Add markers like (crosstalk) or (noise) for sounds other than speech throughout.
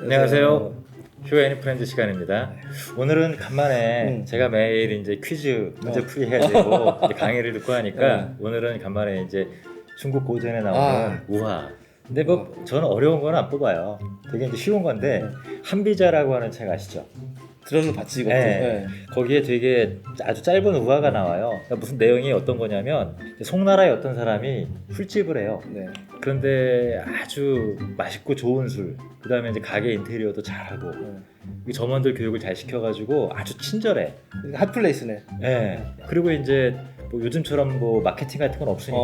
안녕하세요. 휴 애니 프렌즈 시간입니다. 오늘은 간만에 음. 제가 매일 이제 퀴즈 문제 어. 풀이 해야 되고 (laughs) 이제 강의를 듣고 하니까 오늘은 간만에 이제 중국 고전에 나오는 아. 우화. 근데 뭐 저는 어려운 건 안 뽑아요. 되게 이제 쉬운 건데 네. 한비자라고 하는 책 아시죠? 들어는 봤지 이것도. 네. 네. 거기에 되게 아주 짧은 우화가 나와요. 그러니까 무슨 내용이 어떤 거냐면 송나라의 어떤 사람이 술집을 해요. 네. 그런데 아주 맛있고 좋은 술, 그 다음에 이제 가게 인테리어도 잘하고 네. 이 점원들 교육을 잘 시켜가지고 아주 친절해. 핫플레이스네. 예. 그리고 이제 뭐 요즘처럼 뭐 마케팅 같은 건 없으니까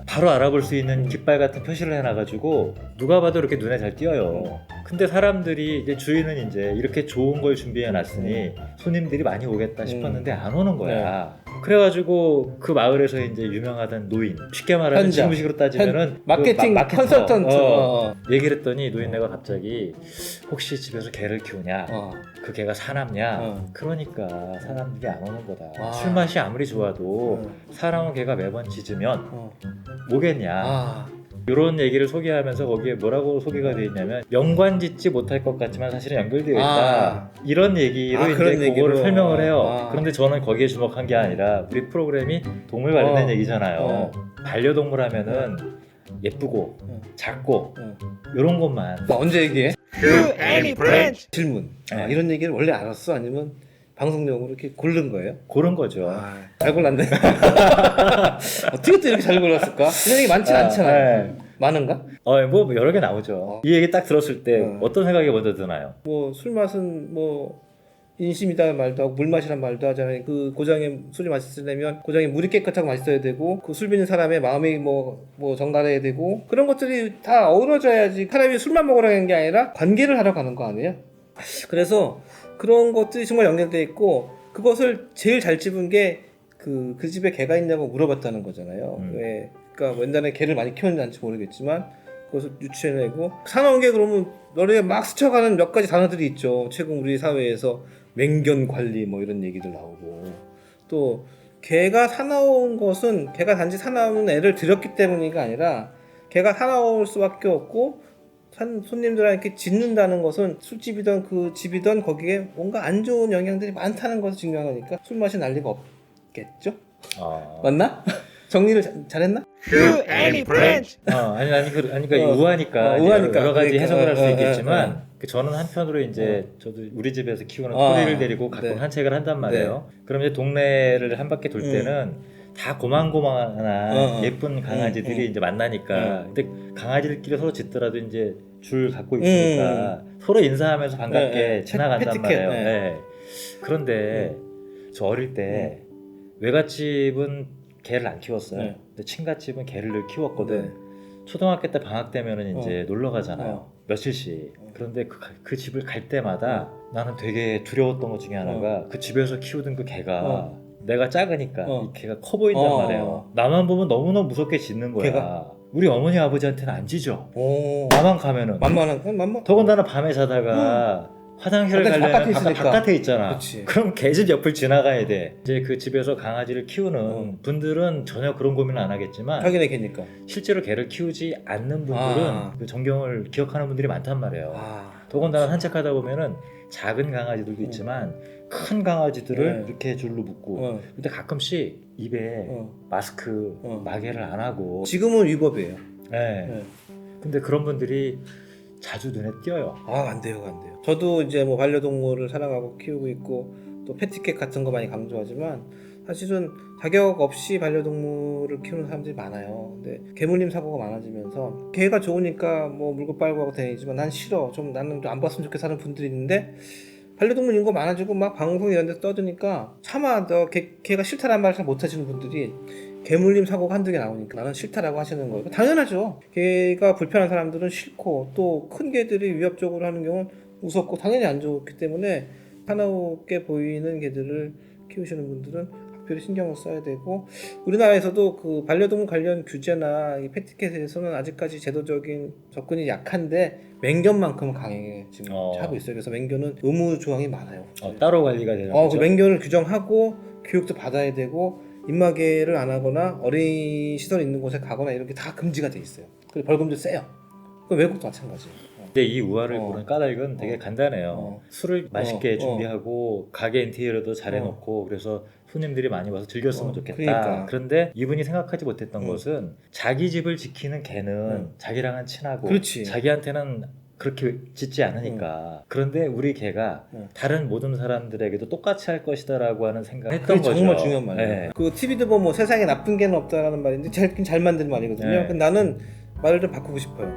어. 바로 알아볼 수 있는 깃발 같은 표시를 해놔가지고 누가 봐도 이렇게 눈에 잘 띄어요. 근데 사람들이 이제 주인은 이제 이렇게 좋은 걸 준비해 놨으니 손님들이 많이 오겠다 싶었는데 안 오는 거야. 그래가지고 그 마을에서 이제 유명하던 노인 쉽게 말하면 현자. 지금식으로 따지면은 그 마케팅 마- 마케터. 컨설턴트. 어. 어. 어. 얘기를 했더니 노인네가 갑자기 혹시 집에서 개를 키우냐 어. 그 개가 사납냐 어. 그러니까 사람들이 안 오는 거다 아. 술 맛이 아무리 좋아도 어. 사람은 개가 매번 짖으면 어. 오겠냐 아. 이런 얘기를 소개하면서 거기에 뭐라고 소개가 되어 있냐면 연관 짓지 못할 것 같지만 사실은 연결되어 있다 아. 이런 얘기로 아, 이제 그런 그거를 얘기로. 설명을 해요 아. 그런데 저는 거기에 주목한 게 아니라 우리 프로그램이 동물 관련된 어. 얘기잖아요 어. 반려동물 하면은 예쁘고 어. 작고 어. 이런 것만 뭐 언제 얘기해? 질문. 아, 네. 이런 얘기를 원래 알았어? 아니면 방송용으로 이렇게 고른 거예요? 그런 거죠. 아, 잘 골랐네. (laughs) 어떻게 또 이렇게 잘 골랐을까? 이런 얘기 많지 아, 않잖아. 네. 많은가? 어, 뭐 여러 개 나오죠. 어. 이 얘기 딱 들었을 때 어. 어. 떤 생각이 먼저 드나요? 뭐 술 맛은 뭐 인심이다 말도 하고 물 맛이란 말도 하잖아요. 그 고장에 술이 맛있으려면 고장에 물이 깨끗하고 맛있어야 되고 그술 비는 사람의 마음이 뭐 뭐 정갈해야 되고 그런 것들이 다 어우러져야지 사람이 술만 먹으라는 게 아니라 관계를 하러 가는 거 아니에요? 그래서 그런 것들이 정말 연결돼 있고 그것을 제일 잘 집은 게 그 그 집에 개가 있냐고 물어봤다는 거잖아요. 음. 왜? 그러니까 옛날에 개를 많이 키웠는지 모르겠지만 그것을 유치해내고 사나운 게 그러면 너네 막 스쳐가는 몇 가지 단어들이 있죠. 최근 우리 사회에서 맹견 관리 뭐 이런 얘기들 나오고 또 개가 사나운 것은 개가 단지 사나운 애를 들였기 때문이가 아니라 개가 사나울 수밖에 없고 산- 손님들한테 짖는다는 것은 술집이든 그 집이든 거기에 뭔가 안 좋은 영향들이 많다는 것을 증명하니까 술 맛이 날 리가 없겠죠? 어, 맞나? (laughs) 정리를 자- 잘했나? Who any friends? 어, 아니 아니 그 아니 그러니까 어. 우하니까 어, 이제 우하니까. 여러 가지 그러니까. 해석을 할수 어, 어, 있겠지만 어, 그 저는 한편으로 이제 저도 우리 집에서 키우는 아, 토리를 데리고 가끔 네. 산책을 한단 말이에요. 그럼 이제 동네를 한 바퀴 돌 음. 때는 다 고만고만한 어, 어. 예쁜 강아지들이 음, 음. 이제 만나니까 근데 강아지들끼리 서로 짖더라도 이제 줄 갖고 음. 있으니까 서로 인사하면서 반갑게 네, 네. 지나간단 패티켓, 말이에요. 네. 네. 그런데 저 어릴 때 외갓집은 개를 안 키웠어요. 네. 근데 친갓집은 개를 늘 키웠거든. 네. 초등학교 때 방학 되면은 이제 놀러 가잖아요. 어. 며칠씩. 어. 그런데 그, 그 집을 갈 때마다 나는 되게 두려웠던 것 중에 하나가 그 집에서 키우던 그 개가 어. 내가 작으니까 어. 이 개가 커 보인단 어. 말이에요. 나만 보면 너무너무 무섭게 짖는 거야. 개가? 우리 어머니 아버지한테는 안 짖어. 오. 나만 가면은. 만만한 건 만만. 더군다나 밤에 자다가 화장실을 바깥- 가려면 바깥에 바깥, 있으니까. 바깥에 있잖아. 그치. 그럼 개집 옆을 지나가야 돼. 이제 그 집에서 강아지를 키우는 어. 분들은 전혀 그런 고민을 안 하겠지만 확인해 개니까. 실제로 개를 키우지 않는 분들은 아. 그 전경을 기억하는 분들이 많단 말이에요. 아. 더군다나 산책하다 보면은 작은 강아지들도 있지만 큰 강아지들을 네. 이렇게 줄로 묶고 어. 근데 가끔씩 입에 어. 마스크 어. 마개를 안 하고 지금은 위법이에요. 네. 네. 근데 그런 분들이 자주 눈에 띄어요. 아, 안 돼요, 안 돼요. 저도 이제 뭐 반려동물을 사랑하고 키우고 있고 또 패티켓 같은 거 많이 강조하지만 사실은 자격 없이 반려동물을 키우는 사람들이 많아요. 근데 개물림 사고가 많아지면서 개가 좋으니까 뭐 물고 빨고 하고 다니지만 난 싫어. 좀 나는 좀 안 봤으면 좋겠어 하는 분들이 있는데 반려동물 인구 많아지고 막 방송 이런 데서 떠드니까 차마 너 개, 개가 싫다는 말을 잘 못 하시는 분들이 개물림 사고가 한두 개 나오니까 나는 싫다라고 하시는 거예요. 당연하죠. 개가 불편한 사람들은 싫고 또 큰 개들이 위협적으로 하는 경우는 무섭고 당연히 안 좋기 때문에 사나우게 보이는 개들을 키우시는 분들은 각별히 신경을 써야 되고 우리나라에서도 그 반려동물 관련 규제나 이 패티켓에서는 아직까지 제도적인 접근이 약한데 맹견만큼은 강하게 지금 어. 하고 있어요. 그래서 맹견은 의무 조항이 많아요. 어, 따로 관리가 되는 어, 그 거죠. 맹견을 규정하고 교육도 받아야 되고 입마개를 안 하거나 어린 시설 있는 곳에 가거나 이런 게 다 금지가 돼 있어요. 그리고 벌금도 세요. 그 외국도 마찬가지예요. 어. 근데 이 우화를 어. 보는 까닭은 되게 어. 간단해요. 어. 술을 맛있게 어. 준비하고 가게 인테리어도 잘 해놓고 그래서 손님들이 많이 와서 즐겼으면 어, 좋겠다. 그러니까. 그런데 이분이 생각하지 못했던 음. 것은 자기 집을 지키는 개는 음. 자기랑은 친하고 그렇지. 자기한테는 그렇게 짖지 않으니까. 그런데 우리 개가 음. 다른 모든 사람들에게도 똑같이 할 것이다라고 하는 생각을 했던 거죠. 정말 중요한 말이에요. 네. 그 TV도 보면 뭐 세상에 나쁜 개는 없다라는 말인데 잘, 잘 만든 말이거든요. 네. 나는 말을 좀 바꾸고 싶어요.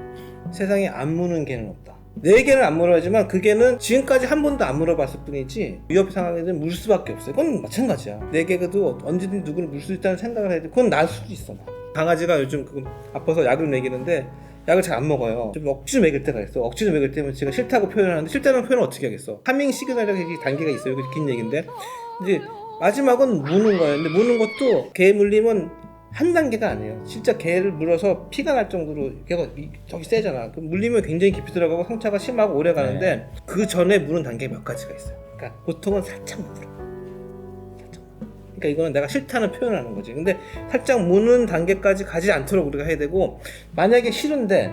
세상에 안 무는 개는 없다. 네 개는 안 물어야지만 그 개는 지금까지 한 번도 안 물어봤을 뿐이지 위협 상황에는 물 수밖에 없어요. 그건 마찬가지야. 네 개도 언제든 누구를 물 수 있다는 생각을 해야 돼. 그건 날 수도 있어. 나. 강아지가 요즘 그 아파서 약을 먹이는데 약을 잘 안 먹어요. 좀 억지로 먹일 때가 있어. 억지로 먹일 때면 제가 싫다고 표현하는데 싫다는 표현을 어떻게 하겠어? 하밍 시그널이라고 이게 단계가 있어요. 이거 긴 얘기인데 이제 마지막은 무는 거예요. 근데 무는 것도 개 물림은 한 단계가 아니에요. 진짜 개를 물어서 피가 날 정도로 이- 저기 세잖아. 그 물리면 굉장히 깊이 들어가고 상처가 심하고 오래 가는데 그 전에 무는 단계 몇 가지가 있어요. 그러니까 보통은 살짝 물어. 살짝. 그러니까 이거는 내가 싫다는 표현하는 거지. 근데 살짝 무는 단계까지 가지 않도록 우리가 해야 되고 만약에 싫은데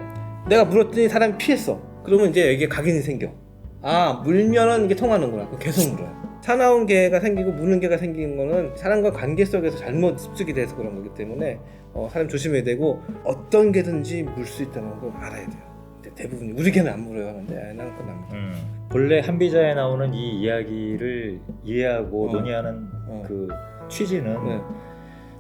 내가 물었더니 사람이 피했어. 그러면 이제 여기에 각인이 생겨. 아 물면은 이게 통하는구나. 그럼 계속 물어요. 사나운 개가 생기고 무는 개가 생기는 거는 사람과 관계 속에서 잘못 습득이 돼서 그런 거기 때문에 어, 사람 조심해야 되고 어떤 개든지 물 수 있다는 걸 알아야 돼요. 대부분 우리 개는 안 물어요. 근데 아, 나는 물어. 음. 본래 한비자에 나오는 이 이야기를 이해하고 어. 논의하는 어. 그 취지는 네.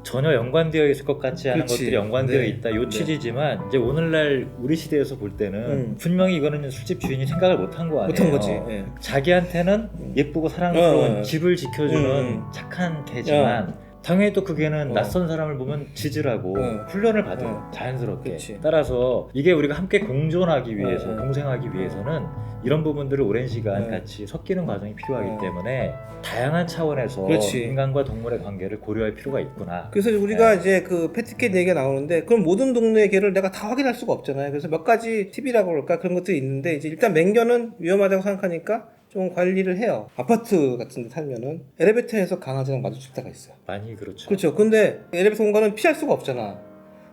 전혀 연관되어 있을 것 같지 않은 그렇지. 것들이 연관되어 네. 있다. 요 네. 취지지만 이제 오늘날 우리 시대에서 볼 때는 음. 분명히 이거는 술집 주인이 생각을 못한 거 아니에요. 못한 거지. 예. 자기한테는 음. 예쁘고 사랑스러운 어, 어. 집을 지켜주는 음. 착한 개지만 당연히 또그 개는 어. 낯선 사람을 보면 짖으라고 어. 훈련을 받아요. 어. 자연스럽게. 그치. 따라서 이게 우리가 함께 공존하기 위해서 어, 어. 공생하기 위해서는 이런 부분들을 오랜 시간 어. 같이 섞이는 과정이 필요하기 어. 때문에 다양한 차원에서 그렇지. 인간과 동물의 관계를 고려할 필요가 있구나. 그래서 우리가 이제 그 패티켓 얘기가 나오는데 그럼 모든 동네의 개를 내가 다 확인할 수가 없잖아요. 그래서 몇 가지 팁이라고 그럴까 그런 것들이 있는데 이제 일단 맹견은 위험하다고 생각하니까 좀 관리를 해요. 아파트 같은 데 살면은 엘리베이터에서 강아지랑 마주칠 때가 있어요. 많이 그렇죠. 그렇죠. 근데 엘리베이터 공간은 피할 수가 없잖아.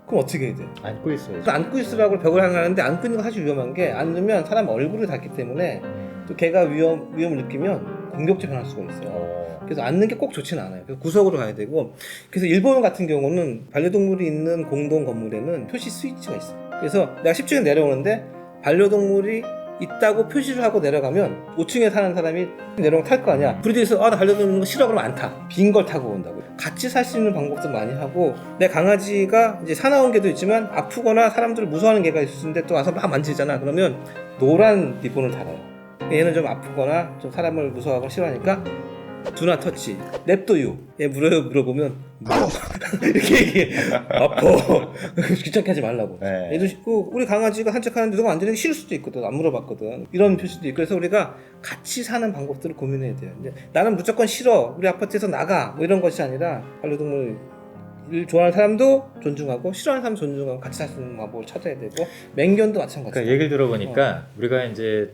그럼 어떻게 해야 돼? 안고 있어요. 그래서 안고 있으라고 벽을 하는데 안고 있는 거 사실 위험한 게 앉으면 사람 얼굴을 닿기 때문에 또 개가 위험, 위험을 느끼면 공격적 변할 수가 있어요. 어. 그래서 앉는 게 꼭 좋지는 않아요. 그래서 구석으로 가야 되고 그래서 일본 같은 경우는 반려동물이 있는 공동 건물에는 표시 스위치가 있어요. 그래서 내가 10층에 내려오는데 반려동물이 있다고 표시를 하고 내려가면 5층에 사는 사람이 내려오면 탈거 아니야. 돼서 아나 있는 거 싫어 그러면 안 타. 빈 걸 타고 온다고. 같이 살 수 있는 방법도 많이 하고 내 강아지가 이제 사나운 개도 있지만 아프거나 사람들을 무서워하는 개가 있는데 또 와서 막 만지잖아. 그러면 노란 리본을 달아요. 얘는 좀 아프거나 좀 사람을 무서워하고 싫어하니까 두나 터치. 냅둬요 얘 물어요 물어보면 물어 (laughs) 이렇게 얘기해. 아파 (laughs) 귀찮게 하지 말라고. 네. 얘도 싶고 우리 강아지가 산책하는데 누가 만지는 게 싫을 수도 있거든. 안 물어봤거든. 이런 표시도 있고. 그래서 우리가 같이 사는 방법들을 고민해야 돼요. 이제 나는 무조건 싫어. 우리 아파트에서 나가. 뭐 이런 것이 아니라 반려동물 을 좋아하는 사람도 존중하고 싫어하는 사람도 존중하고 같이 살 수 있는 방법을 찾아야 되고 맹견도 마찬가지야 그러니까 얘기를 들어보니까 우리가 이제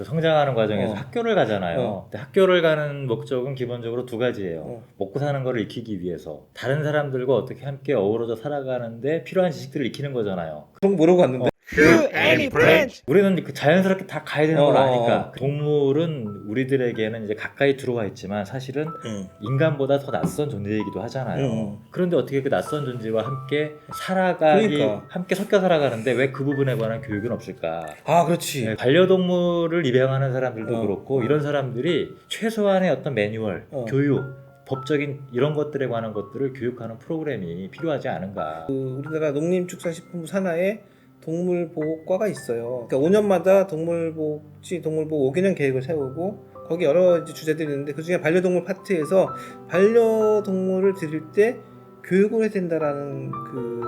그 성장하는 과정에서 어. 학교를 가잖아요. 어. 근데 학교를 가는 목적은 기본적으로 두 가지예요. 어. 먹고 사는 거를 익히기 위해서 다른 사람들과 어떻게 함께 어우러져 살아가는데 필요한 지식들을 익히는 거잖아요. 그런 거 모르고 왔는데 Any friends? 우리는 그 자연스럽게 다 가야 되는 걸 어, 아니까 어. 동물은 우리들에게는 이제 가까이 들어와 있지만 사실은 응. 인간보다 더 낯선 존재이기도 하잖아요. 응. 그런데 어떻게 그 낯선 존재와 함께 살아가기, 그러니까. 함께 섞여 살아가는데 왜 그 부분에 관한 교육은 없을까? 아 그렇지 네, 반려동물을 입양하는 사람들도 어. 그렇고 이런 사람들이 최소한의 어떤 매뉴얼, 어. 교육, 법적인 이런 것들에 관한 것들을 교육하는 프로그램이 필요하지 않은가. 그 우리나라 농림축산식품부 산하에 동물보호과가 있어요. 그러니까 5년마다 동물복지, 동물보호 5개년 계획을 세우고 거기 여러 주제들이 있는데 그 중에 반려동물 파트에서 반려동물을 드릴 때 교육을 해야 된다라는 그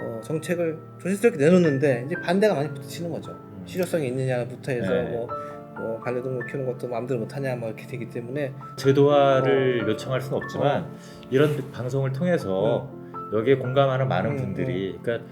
어, 정책을 조심스럽게 내놓는데 이제 반대가 많이 붙이는 거죠. 실효성이 있느냐부터 해서 네. 뭐, 뭐 반려동물 키우는 것도 마음대로 못하냐 뭐 이렇게 되기 때문에 제도화를 요청할 수는 없지만 이런 방송을 통해서 여기에 공감하는 많은 음, 분들이 그러니까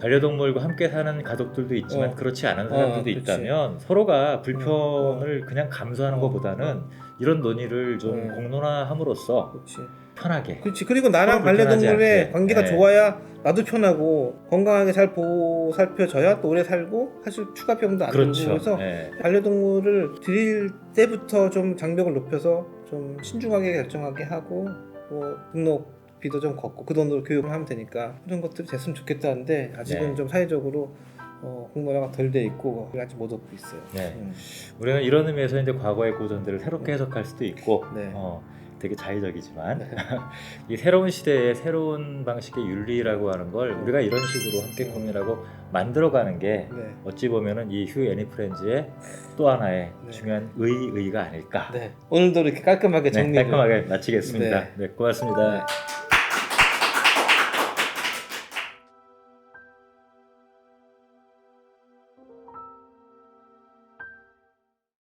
반려동물과 함께 사는 가족들도 있지만 어. 그렇지 않은 어, 사람들도 그렇지. 있다면 서로가 불편을 그냥 감수하는 어. 것보다는 이런 논의를 좀 음. 공론화함으로써 그렇지. 편하게 그렇지. 그리고 나랑 반려동물의. 관계가 네. 좋아야 나도 편하고 건강하게 잘 보호 살펴줘야 또 오래 살고 사실 추가 병도 안 들고 그렇죠. 그래서 예. 반려동물을 드릴 때부터 좀 장벽을 높여서 좀 신중하게 결정하게 하고 뭐 등록 비도 좀 걷고 그 돈으로 교육을 하면 되니까 그런 것들이 됐으면 좋겠다는데 아직은 네. 좀 사회적으로 어, 공론화가 덜 돼 있고 아직 못 얻고 있어요. 네. 음. 우리는 이런 의미에서 이제 과거의 고전들을 새롭게 해석할 수도 있고 네. 어, 되게 자의적이지만 네. (laughs) 이 새로운 시대의 새로운 방식의 윤리라고 하는 걸 우리가 이런 식으로 함께 고민하고 만들어가는 게 네. 어찌 보면은 이 휴 애니프렌즈의 또 하나의 네. 중요한 의의가 아닐까. 네. 오늘도 이렇게 깔끔하게 네, 정리를 깔끔하게 마치겠습니다. 네. 네, 고맙습니다. 네.